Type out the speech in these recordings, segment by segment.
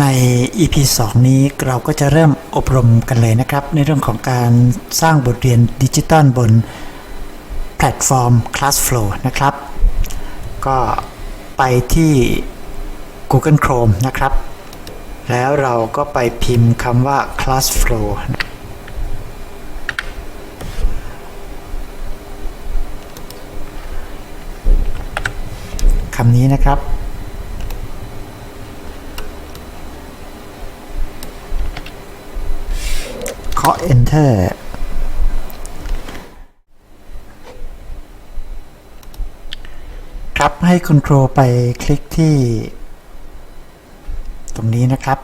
ใน EP 2 นี้เราก็จะเริ่มอบรมกันเลยนะครับ ในเรื่องของการสร้างบทเรียนดิจิตอลบนแพลตฟอร์ม Classflow นะครับ ก็ไปที่ Google Chrome นะครับ แล้วเราก็ไปพิมพ์คำว่า Classflow คำนี้นะครับ เคาะ enter ครับให้คุณครูไปคลิกที่ ตรงนี้นะครับ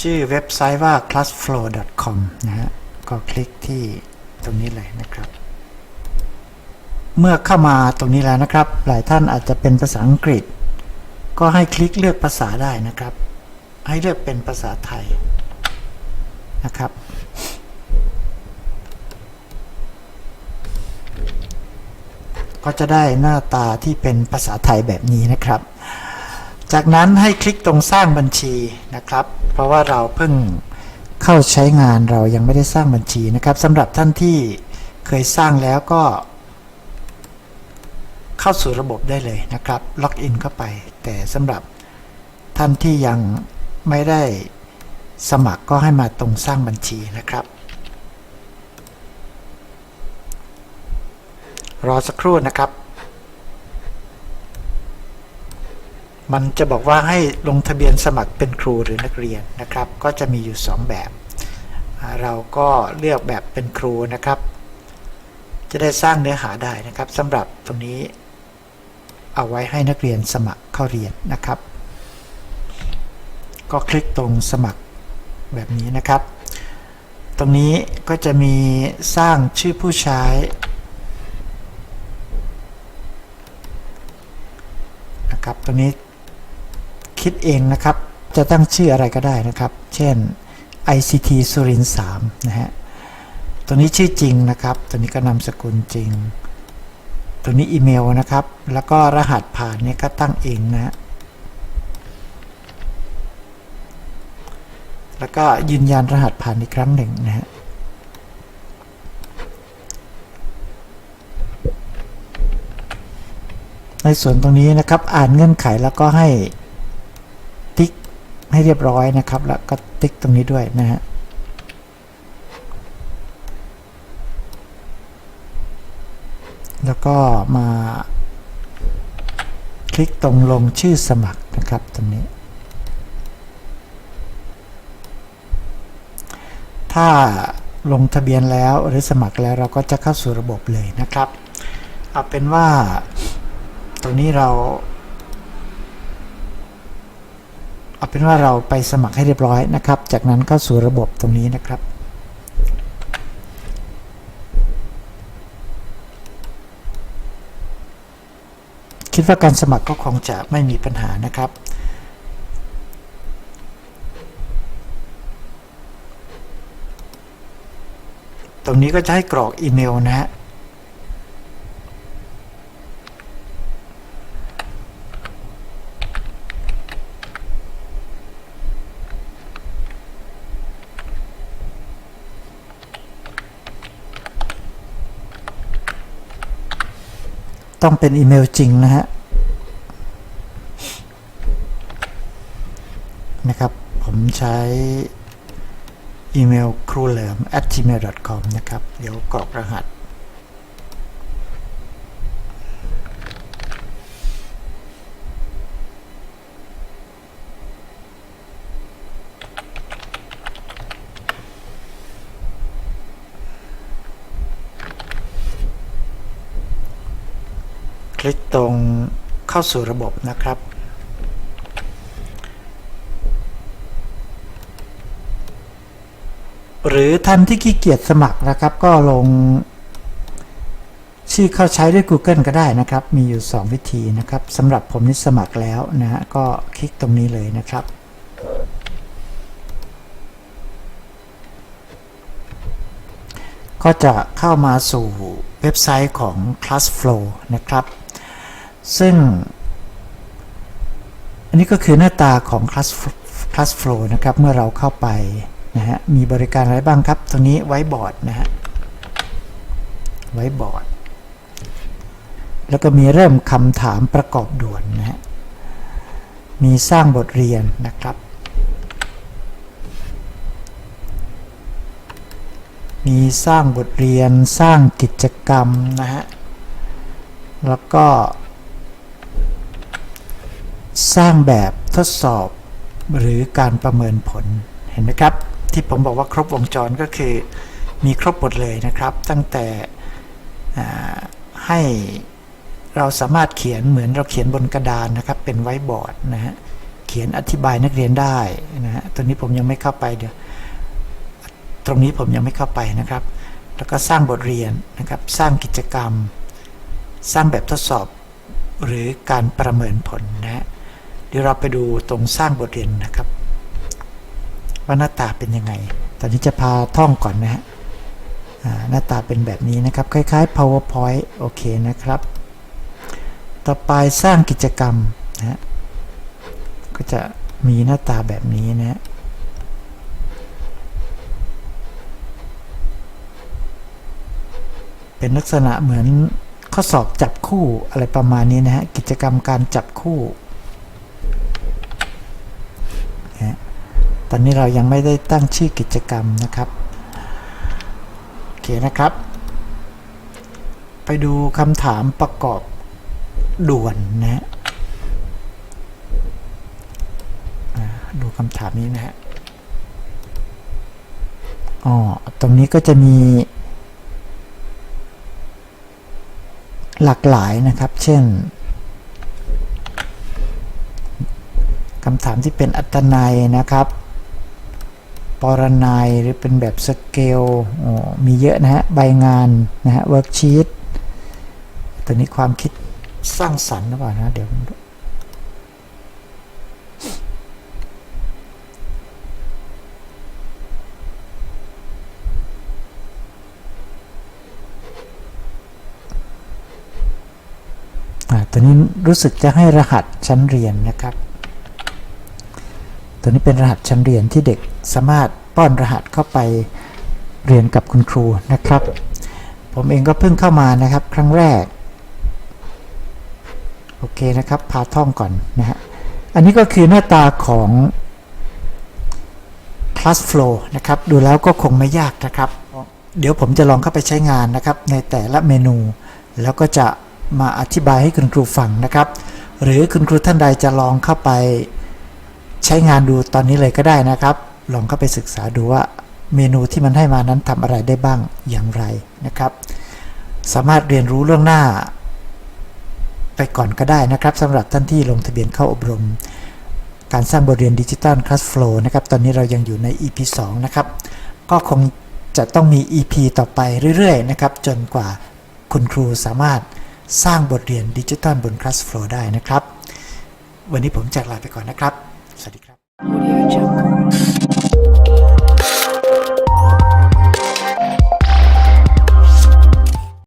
ชื่อเว็บไซต์ว่า classflow.com นะฮะ ก็คลิกที่ตรงนี้เลยนะครับ เมื่อเข้ามาตรงนี้แล้วนะครับ หลายท่านอาจจะเป็นภาษาอังกฤษ ก็ให้คลิกเลือกภาษาได้นะครับ ให้เลือกเป็นภาษาไทยนะครับ ก็จะได้หน้าตาที่เป็นภาษาไทยแบบนี้นะครับ จากนั้นให้คลิกตรงสร้างบัญชีนะครับ เพราะว่าเราเพิ่งเข้าใช้งานเรายังไม่ได้สร้างบัญชีนะครับสำหรับท่านที่เคยสร้างแล้วก็ เข้าสู่ระบบได้เลยนะครับ ล็อกอินเข้าไป แต่สำหรับท่านที่ยังไม่ได้สมัครก็ให้มาตรงสร้างบัญชีนะครับ รอสักครู่นะครับ มันจะบอกว่าให้ลงทะเบียนสมัครเป็นครูหรือนักเรียนนะครับ ก็จะมีอยู่ 2 แบบ เราก็เลือกแบบเป็นครูนะครับ จะได้สร้างเนื้อหาได้นะครับสำหรับตรงนี้ เอาไว้ให้นักเรียนสมัครเข้าเรียนนะครับ ก็คลิกตรงสมัครแบบนี้นะครับ ตรงนี้ก็จะมีสร้างชื่อผู้ใช้ นะครับ ตรงนี้คิดเองนะครับ จะตั้งชื่ออะไรก็ได้นะครับ เช่น ICT สุรินทร์3นะฮะ ตัวนี้ชื่อจริงนะครับ ตัวนี้ก็นามสกุลจริง ตัวนี้อีเมลนะครับ แล้วก็รหัสผ่านเนี่ยก็ตั้งเองนะฮะแล้วก็ยืนยันรหัสผ่านอีกครั้งหนึ่งนะฮะในส่วนตรงนี้นะครับอ่านเงื่อนไขแล้วก็ให้ติ๊กให้เรียบร้อยนะครับ แล้วก็ติ๊กตรงนี้ด้วยนะฮะ แล้วก็มาคลิกตรงลงชื่อสมัครนะครับตรงนี้ ถ้าลงทะเบียนแล้วหรือสมัครแล้วเราก็จะเข้าสู่ระบบเลยนะครับ เอาเป็นว่าตรงนี้เรา เอาเป็นว่าเราไปสมัครให้เรียบร้อยนะครับ จากนั้นเข้าสู่ระบบตรงนี้นะครับ คิดว่าการสมัครก็คงจะไม่มีปัญหานะครับ ตรงนี้ก็จะให้กรอกอีเมลนะฮะ ต้องเป็นอีเมลจริงนะฮะนะครับ ผมใช้อีเมลครูเหลิม at gmail.com นะครับ เดี๋ยวกรอกรหัส ลิกตรงเข้าสู่ระบบนะครับ หรือท่านที่ขี้เกียจสมัครนะครับ ก็ลง ชื่อเข้าใช้ด้วย Google ก็ได้นะครับ มีอยู่ 2 วิธีนะครับสำหรับผมนี่สมัครแล้วนะฮะก็คลิกตรงนี้เลยนะครับก็จะเข้ามาสู่เว็บไซต์ของ ClassFlow นะครับ ซึ่ง อันนี้ก็คือหน้าตาของ Class ClassFlow นะครับ เมื่อเราเข้าไปนะฮะ มีบริการอะไรบ้างครับ ตรงนี้ไว้บอร์ดนะฮะ ไว้บอร์ด แล้วก็มีเริ่มคำถามประกอบด่วนนะฮะ มีสร้างบทเรียนนะครับ มีสร้างบทเรียน สร้างกิจกรรมนะฮะ แล้วก็ สร้างแบบทดสอบหรือการประเมินผลเห็นไหมครับ ที่ผมบอกว่าครบวงจรก็คือมีครบหมดเลยนะครับ ตั้งแต่ให้เราสามารถเขียนเหมือนเราเขียนบนกระดานนะครับ เป็นไว้บอร์ดนะฮะเขียนอธิบายนักเรียนได้นะฮะตัวนี้ผมยังไม่เข้าไปเดี๋ยวตรงนี้ผมยังไม่เข้าไปนะครับ แล้วก็สร้างบทเรียนนะครับ สร้างกิจกรรม สร้างแบบทดสอบ หรือการประเมินผลนะ ดี๋ยวเราไปดูตรงสร้างบทเรียนนะครับ ว่าหน้าตาเป็นยังไง ตอนนี้จะพาท่องก่อนนะฮะหน้าตาเป็นแบบนี้นะครับ คล้ายๆ powerpoint โอเคนะครับ ต่อไปสร้างกิจกรรมนะฮะก็จะมีหน้าตาแบบนี้นะฮะเป็นลักษณะเหมือนข้อสอบจับคู่อะไรประมาณนี้นะฮะ กิจกรรมการจับคู่นะฮะ ตอนนี้เรายังไม่ได้ตั้งชื่อกิจกรรมนะครับ โอเคนะครับ ไปดูคำถามประกอบด่วนนะฮะดูคำถามนี้นะฮะอ๋อตรงนี้ก็จะมี หลากหลายนะครับ เช่นคำถามที่เป็นอัตนัยนะครับ ปรนัยหรือเป็นแบบสเกลมีเยอะนะฮะ ใบงานนะฮะเวิร์กชีตตัวนี้ความคิดสร้างสรรค์หรือเปล่านะเดี๋ยวตัวนี้รู้สึกจะให้รหัสชั้นเรียนนะครับ ตัวนี้เป็นรหัสชั้นเรียนที่เด็กสามารถป้อนรหัสเข้าไปเรียนกับคุณครูนะครับ ผมเองก็เพิ่งเข้ามานะครับ ครั้งแรก โอเคนะครับ พาท่องก่อนนะฮะ อันนี้ก็คือหน้าตาของ ClassFlow นะครับ ดูแล้วก็คงไม่ยากนะครับ เดี๋ยวผมจะลองเข้าไปใช้งานนะครับ ในแต่ละเมนู แล้วก็จะมาอธิบายให้คุณครูฟังนะครับ หรือคุณครูท่านใดจะลองเข้าไป ใช้งานดูตอนนี้เลยก็ได้นะครับ ลองเข้าไปศึกษาดูว่าเมนูที่มันให้มานั้นทำอะไรได้บ้างอย่างไรนะครับ สามารถเรียนรู้เรื่องหน้า ไปก่อนก็ได้นะครับสำหรับท่านที่ลงทะเบียนเข้าอบรม การสร้างบทเรียนดิจิตอล Classflow นะครับ ตอนนี้เรายังอยู่ใน EP 2 นะครับ ก็คงจะต้องมี EP ต่อไปเรื่อยๆ นะครับ จนกว่าคุณครูสามารถสร้างบทเรียนดิจิตอลบน Classflow ได้นะครับ วันนี้ผมจากลาไปก่อนนะครับ สวัสดีครับ Audio Jungle.